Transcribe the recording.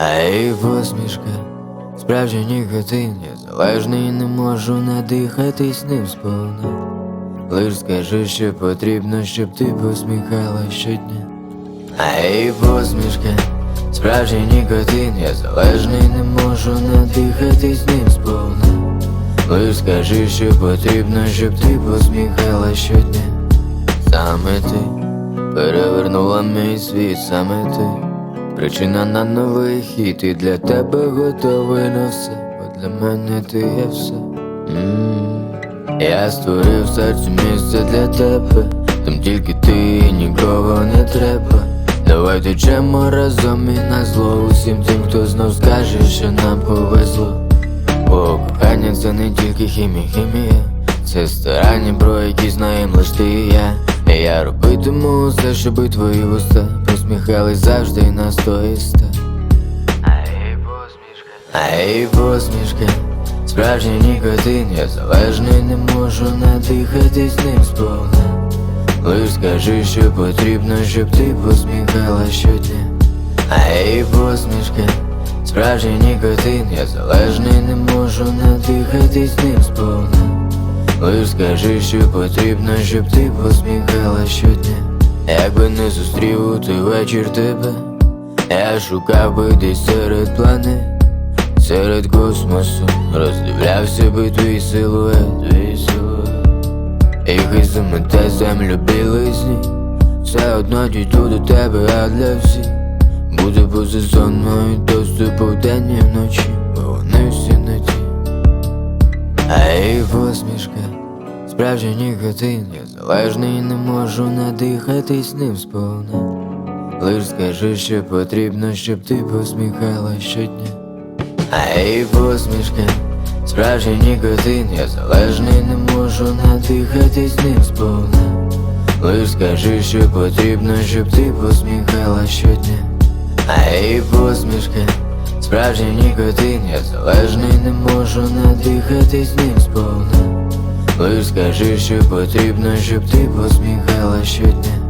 Ей, посмішка, справжній нікотин, я залежний, не можу надихатись ним сповна. Лиш скажи, що потрібно, щоб ти посміхала щодня. Ей, посмішка, справжній нікотин, я залежний, не можу надихатись ним сповна. Лиш скажи, що потрібно, щоб ти посміхала щодня. Саме ти перевернула мій світ, саме ти. Причина на новий хід і для тебе готовий на все, бо для мене ти є все. м Я створив в серці місце для тебе, там тільки ти і нікого не треба. Давай течемо разом і на зло усім тим, хто знов скаже, що нам повезло. Бо кохання це не тільки хімія, хімія, це старання, про які знаєм лиш ти і я. Я робитиму все, щоби твої вуста посміхались завжди і на стоїста. Ей, посмішка, Ей, посмішка, справжній нікотин, я залежний, не можу надихатись ним сповна. Лиш скажи, що потрібно, щоб ти посміхала щодня. Ей, посмішка, справжній нікотин, я залежний, не можу надихатись ним сповна. Скажи, що потрібно, щоб ти посміхала щодня. Якби не зустрів у той вечір тебе, я шукав би десь серед планет, серед космосу, роздивлявся би твій силует, твій силует. І хай замете землю білизні, все одно дійду до тебе, а для всіх буде поза доступу вдень і вночі, Ей, посмішка, справжній нікотин, я залежний, не можу надихатись ним сповна. Лиш скажи, що потрібно, щоб ти посміхала щодня. Ей, посмішка, справжній нікотин, я залежний, не можу надихатись ним сповна. Лиш скажи, що потрібно, щоб ти посміхала щодня. Ей, посмішка, справжній нікотин, я залежний, не можу надихатись ним сповна. Лиш скажи, що потрібно, щоб ти посміхала щодня.